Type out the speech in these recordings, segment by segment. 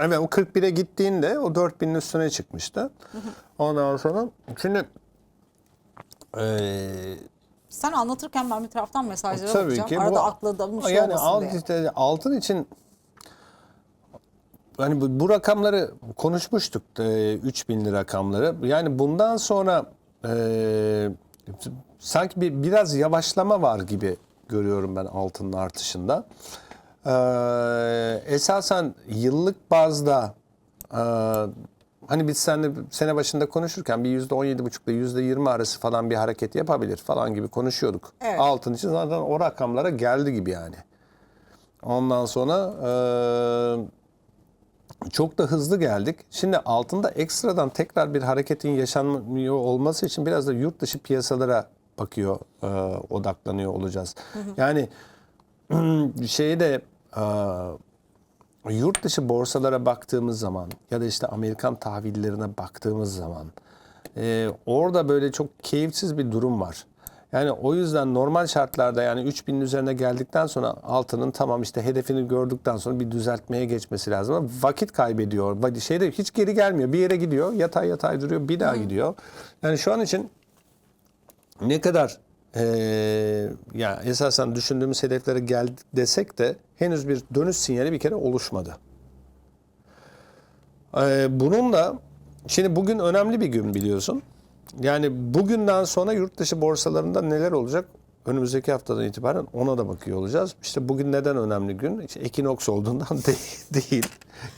Evet o 41'e gittiğinde o 4000'in üstüne çıkmıştı. Ondan sonra şimdi eee Sen anlatırken ben bir taraftan mesajlara Tabii bakacağım. ki. Arada Bu- akladım bir şey yani olmasın alt, diye. işte altın için hani bu, bu rakamları konuşmuştuk e, 3000 lira rakamları. Yani bundan sonra e, sanki bir biraz yavaşlama var gibi görüyorum ben altının artışında. E, esasen yıllık bazda e, hani biz seninle sene başında konuşurken bir yüzde on yedi buçukla yüzde yirmi arası falan bir hareket yapabilir falan gibi konuşuyorduk. Evet. Altın için zaten o rakamlara geldi gibi yani. Ondan sonra e, çok da hızlı geldik. Şimdi altında ekstradan tekrar bir hareketin yaşanmıyor olması için biraz da yurt dışı piyasalara bakıyor, e, odaklanıyor olacağız. Yani şeyi de yurt dışı borsalara baktığımız zaman ya da işte Amerikan tahvillerine baktığımız zaman e, orada böyle çok keyifsiz bir durum var. Yani o yüzden normal şartlarda yani 3000'in üzerine geldikten sonra altının tamam işte hedefini gördükten sonra bir düzeltmeye geçmesi lazım. Ama vakit kaybediyor. Şeyde hiç geri gelmiyor. Bir yere gidiyor. Yatay yatay duruyor. Bir daha gidiyor. Yani şu an için ne kadar eee ya esasen düşündüğümüz hedeflere geldik desek de henüz bir dönüş sinyali bir kere oluşmadı. Eee bunun da şimdi bugün önemli bir gün biliyorsun. Yani bugünden sonra yurt dışı borsalarında neler olacak? Önümüzdeki haftadan itibaren ona da bakıyor olacağız. İşte bugün neden önemli gün? İşte ekinoks olduğundan değil. değil.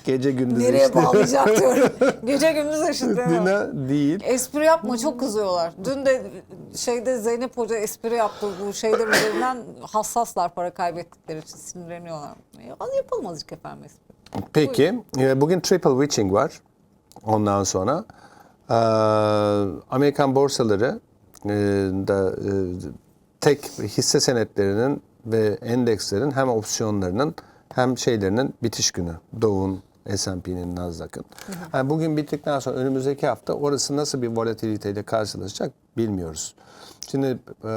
Gece gündüz Nereye işte. bağlayacak diyorum. Gece gündüz. Dine değil. Espri yapma çok kızıyorlar. Dün de şeyde Zeynep Hoca espri yaptı bu şeyler üzerinden hassaslar para kaybettikleri için sinirleniyorlar. Ya, yapalım azıcık efendim espri. Peki, e, bugün triple witching var. Ondan sonra e, Amerikan borsaları e, da tek hisse senetlerinin ve endekslerin hem opsiyonlarının hem şeylerinin bitiş günü. Dow'un, S&P'nin, Nasdaq'ın. Yani bugün bittikten sonra önümüzdeki hafta orası nasıl bir volatiliteyle karşılaşacak bilmiyoruz. Şimdi e,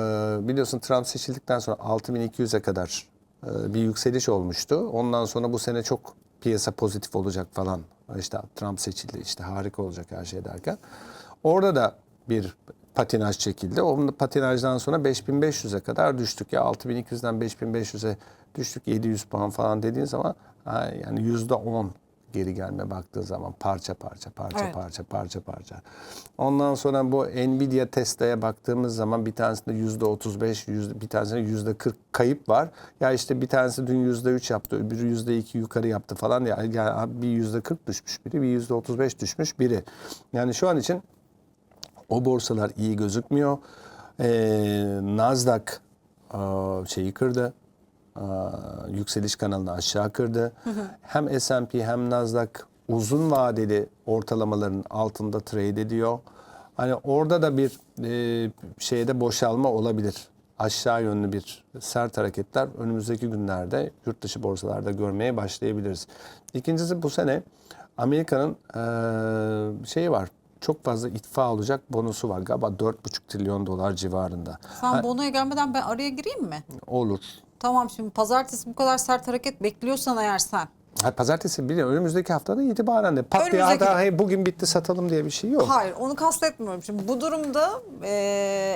biliyorsun Trump seçildikten sonra 6200'e kadar e, bir yükseliş olmuştu. Ondan sonra bu sene çok piyasa pozitif olacak falan. İşte Trump seçildi işte harika olacak her şey derken. Orada da bir patinaj çekildi. Onun da patinajdan sonra 5500'e kadar düştük. Ya 6200'den 5500'e düştük 700 puan falan dediğin zaman yani %10 geri gelme baktığı zaman parça parça parça Evet. parça parça parça. Ondan sonra bu Nvidia Tesla'ya baktığımız zaman bir tanesinde yüzde 35, yüzde, bir tanesinde yüzde 40 kayıp var. Ya işte bir tanesi dün yüzde 3 yaptı, öbürü yüzde 2 yukarı yaptı falan. Ya, yani bir yüzde 40 düşmüş biri, bir yüzde 35 düşmüş biri. Yani şu an için o borsalar iyi gözükmüyor. Ee, Nasdaq e, şeyi kırdı. e, yükseliş kanalını aşağı kırdı. Hem S&P hem Nasdaq uzun vadeli ortalamaların altında trade ediyor. Hani orada da bir e, şeyde boşalma olabilir. Aşağı yönlü bir sert hareketler önümüzdeki günlerde yurt dışı borsalarda görmeye başlayabiliriz. İkincisi bu sene Amerika'nın e, şeyi var. Çok fazla itfa olacak bonusu var. Galiba 4,5 trilyon dolar civarında. Sen bonoya gelmeden ben araya gireyim mi? Olur. Tamam şimdi pazartesi bu kadar sert hareket bekliyorsan eğer sen. Ha, pazartesi biliyorum önümüzdeki haftadan itibaren de pat diye Önümüzdeki- "Hadi, hey, bugün bitti satalım diye bir şey yok. Hayır onu kastetmiyorum. Şimdi bu durumda e,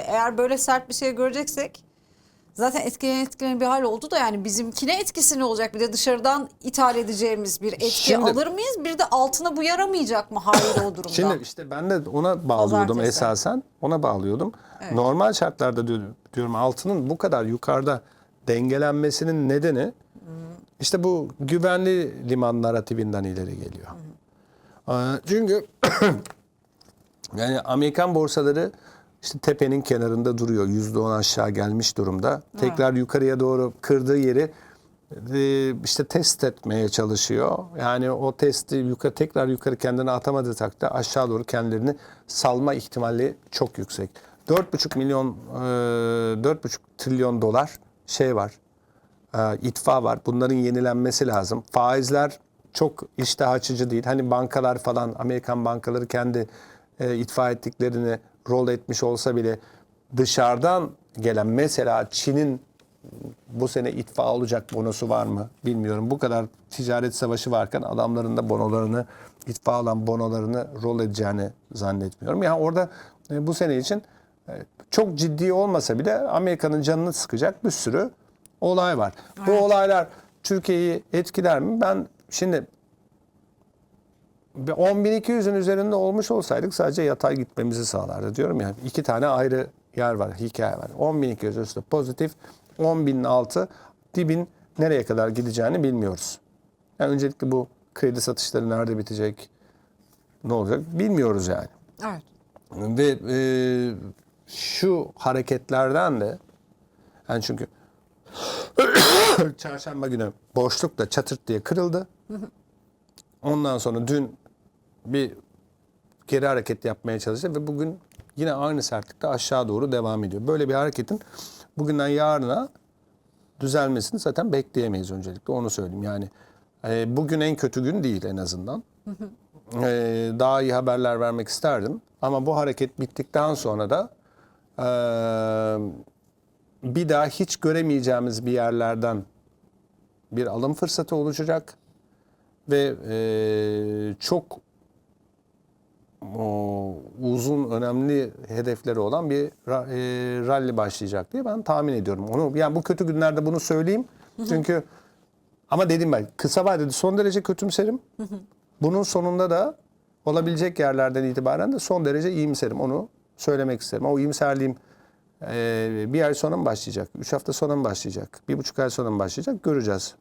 eğer böyle sert bir şey göreceksek zaten etkilenen etkilenen bir hal oldu da yani bizimkine etkisi ne olacak? Bir de dışarıdan ithal edeceğimiz bir etki Şimdi- alır mıyız? Bir de altına bu yaramayacak mı hayır o durumda? Şimdi işte ben de ona bağlıyordum Pazartesi. esasen. Ona bağlıyordum. Normal şartlarda diyorum, diyorum altının bu kadar yukarıda dengelenmesinin nedeni işte bu güvenli liman narratifinden ileri geliyor. Aa, Çünkü yani Amerikan borsaları işte tepenin kenarında duruyor. Yüzde on aşağı gelmiş durumda. Tekrar yukarıya doğru kırdığı yeri e, işte test etmeye çalışıyor. Yani o testi yukarı tekrar yukarı kendini atamadığı takdirde aşağı doğru kendilerini salma ihtimali çok yüksek. 4,5 milyon e, 4,5 trilyon dolar şey var. e, itfa var. Bunların yenilenmesi lazım. Faizler çok iştah açıcı değil. Hani bankalar falan Amerikan bankaları kendi e, itfa ettiklerini rol etmiş olsa bile dışarıdan gelen mesela Çin'in bu sene itfa olacak bonosu var mı bilmiyorum. Bu kadar ticaret savaşı varken adamların da bonolarını itfa alan bonolarını rol edeceğini zannetmiyorum. Yani orada e, bu sene için e, çok ciddi olmasa bile Amerika'nın canını sıkacak bir sürü olay var. Bu olaylar Türkiye'yi etkiler mi? Ben şimdi 10.200'ün üzerinde olmuş olsaydık sadece yatay gitmemizi sağlardı diyorum ya. iki tane ayrı yer var, hikaye var. 10.200 üstü pozitif, 10.000'in altı dibin nereye kadar gideceğini bilmiyoruz. Yani öncelikle bu kredi satışları nerede bitecek, ne olacak bilmiyoruz yani. Evet. Ve e, şu hareketlerden de yani çünkü çarşamba günü boşluk da çatırt diye kırıldı. Ondan sonra dün bir geri hareket yapmaya çalıştı ve bugün yine aynı sertlikte aşağı doğru devam ediyor. Böyle bir hareketin bugünden yarına düzelmesini zaten bekleyemeyiz öncelikle onu söyleyeyim. Yani e, bugün en kötü gün değil en azından. E, daha iyi haberler vermek isterdim. Ama bu hareket bittikten sonra da e, bir daha hiç göremeyeceğimiz bir yerlerden bir alım fırsatı oluşacak ve e, çok uzun önemli hedefleri olan bir e, rally başlayacak diye ben tahmin ediyorum. Onu yani bu kötü günlerde bunu söyleyeyim. Çünkü ama dedim ben kısa vadede son derece kötümserim. Bunun sonunda da olabilecek yerlerden itibaren de son derece iyimserim. Onu söylemek isterim. O iyimserliğim e, bir ay sonra mı başlayacak? Üç hafta sonra mı başlayacak? Bir buçuk ay sonra mı başlayacak? Göreceğiz.